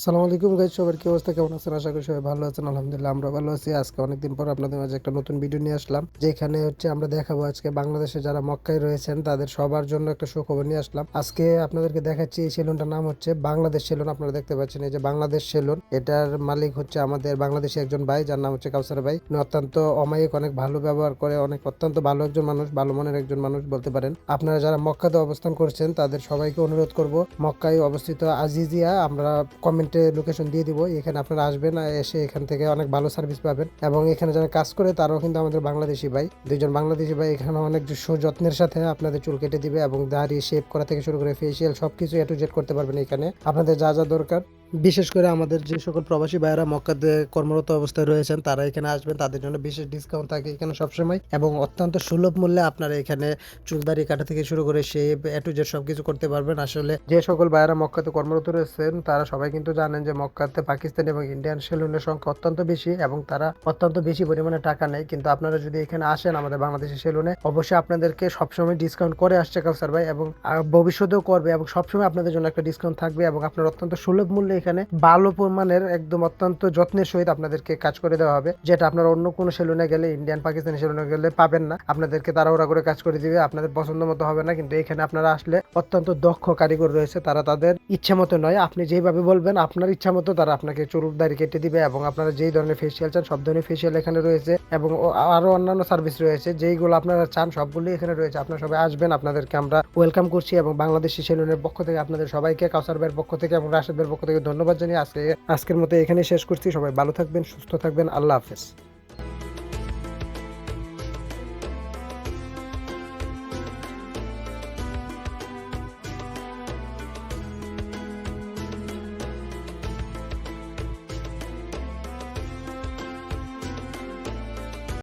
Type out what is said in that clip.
আসসালামু আলাইকুম গাইজ সবার কি অবস্থা? কেমন আছেন? আশা করি সবাই ভালো আছেন। আলহামদুলিল্লাহ, আমরা ভালো আছি। আজকে অনেকদিন পর আপনাদের মাঝে একটা নতুন ভিডিও নিয়ে আসলাম, যেখানে হচ্ছে আমরা দেখাবো আজকে বাংলাদেশে যারা মক্কায় রয়েছেন, তাদের সবার জন্য একটা সুখবর নিয়ে আসলাম। আজকে আপনাদেরকে দেখাচ্ছি এই সেলুনটার নাম হচ্ছে বাংলাদেশ সেলুন। আপনারা দেখতে পাচ্ছেন এই যে বাংলাদেশ সেলুন। এটার মালিক হচ্ছে আমাদের বাংলাদেশি একজন ভাই, যার নাম হচ্ছে কাউসার ভাই। অত্যন্ত অমায়িক, অনেক ভালো ব্যবহার করে, অনেক অত্যন্ত ভালো একজন মানুষ, ভালো মনের একজন মানুষ বলতে পারেন। আপনারা যারা মক্কাতে অবস্থান করছেন, তাদের সবাইকে অনুরোধ করব, মক্কায় অবস্থিত আজিজিয়া, আমরা কমেন্টে লোকেশন দিয়ে দিব। এখানে আপনারা আসবেন, এসে এখান থেকে অনেক ভালো সার্ভিস পাবেন। এবং এখানে যারা কাজ করে, তারাও কিন্তু আমাদের বাংলাদেশি ভাই। দুইজন বাংলাদেশি ভাই, এখানে অনেক সুযত্নের সাথে আপনাদের চুল কেটে দিবে এবং দাড়ি শেপ করা থেকে শুরু করে ফেসিয়াল সবকিছু এ করতে পারবেন এখানে। আপনাদের যা যা দরকার বিশেষ করে আমাদের যে সকল প্রবাসী ভাইয়েরা মক্কাতে কর্মরত অবস্থায় রয়েছেন, তারা এখানে আসবেন। তাদের জন্য বিশেষ ডিসকাউন্ট থাকে এখানে সবসময় এবং অত্যন্ত সুলভ মূল্যে আপনারা এখানে চুলদারি কাটা থেকে শুরু করে শেপ এ টু জেড সবকিছু করতে পারবেন। আসলে যে সকল ভাইয়েরা মক্কাতে কর্মরত রয়েছেন, তারা সবাই কিন্তু জানেন যে মক্কাতে পাকিস্তান এবং ইন্ডিয়ান সেলুনের সংখ্যা অত্যন্ত বেশি এবং তারা অত্যন্ত বেশি পরিমাণে টাকা নেয়। কিন্তু আপনারা যদি এখানে আসেন আমাদের বাংলাদেশের সেলুনে, অবশ্যই আপনাদেরকে সবসময় ডিসকাউন্ট করে আসছে কাউসার ভাই এবং ভবিষ্যতেও করবে এবং সবসময় আপনাদের জন্য একটা ডিসকাউন্ট থাকবে এবং আপনার অত্যন্ত সুলভ মূল্যে এখানে ভালো পরিমাণের একদম অত্যন্ত যত্নের সহিত আপনাদেরকে কাজ করে দেওয়া হবে। যেটা আপনারা অন্য কোনো সেলুনে গেলে ইন্ডিয়ান পাকিস্তানি সেলুনে গেলে পাবেন না। আপনাদেরকে তাড়াহুড়া করে কাজ করে দিবে, আপনাদের পছন্দ মতো হবে না। কিন্তু এখানে আপনারা আসলে অত্যন্ত দক্ষ কারিগর রয়েছে, তারা তাদের ইচ্ছা মতো নয়। আপনি যেভাবে বলবেন, আপনার ইচ্ছা মতো তারা আপনাকে চুল দাড়ি কেটে দিবে এবং আপনারা যেই ধরনের ফেসিয়াল চান, সব ধরনের ফেসিয়াল এখানে রয়েছে এবং আরও অন্যান্য সার্ভিস রয়েছে। যেইগুলো আপনারা চান সবগুলোই এখানে রয়েছে। আপনারা সবাই আসবেন, আপনাদেরকে আমরা ওয়েলকাম করছি এবং বাংলাদেশি সেলুনের পক্ষ থেকে, আপনাদের সবাইকে, কাউসার পক্ষ থেকে এবং রাশেদ ভাইয়ের পক্ষ থেকে ধন্যবাদ জানিয়ে আজকে আজকের মতো এখানে শেষ করছি। সবাই ভালো থাকবেন, সুস্থ থাকবেন। আল্লাহ হাফেজ।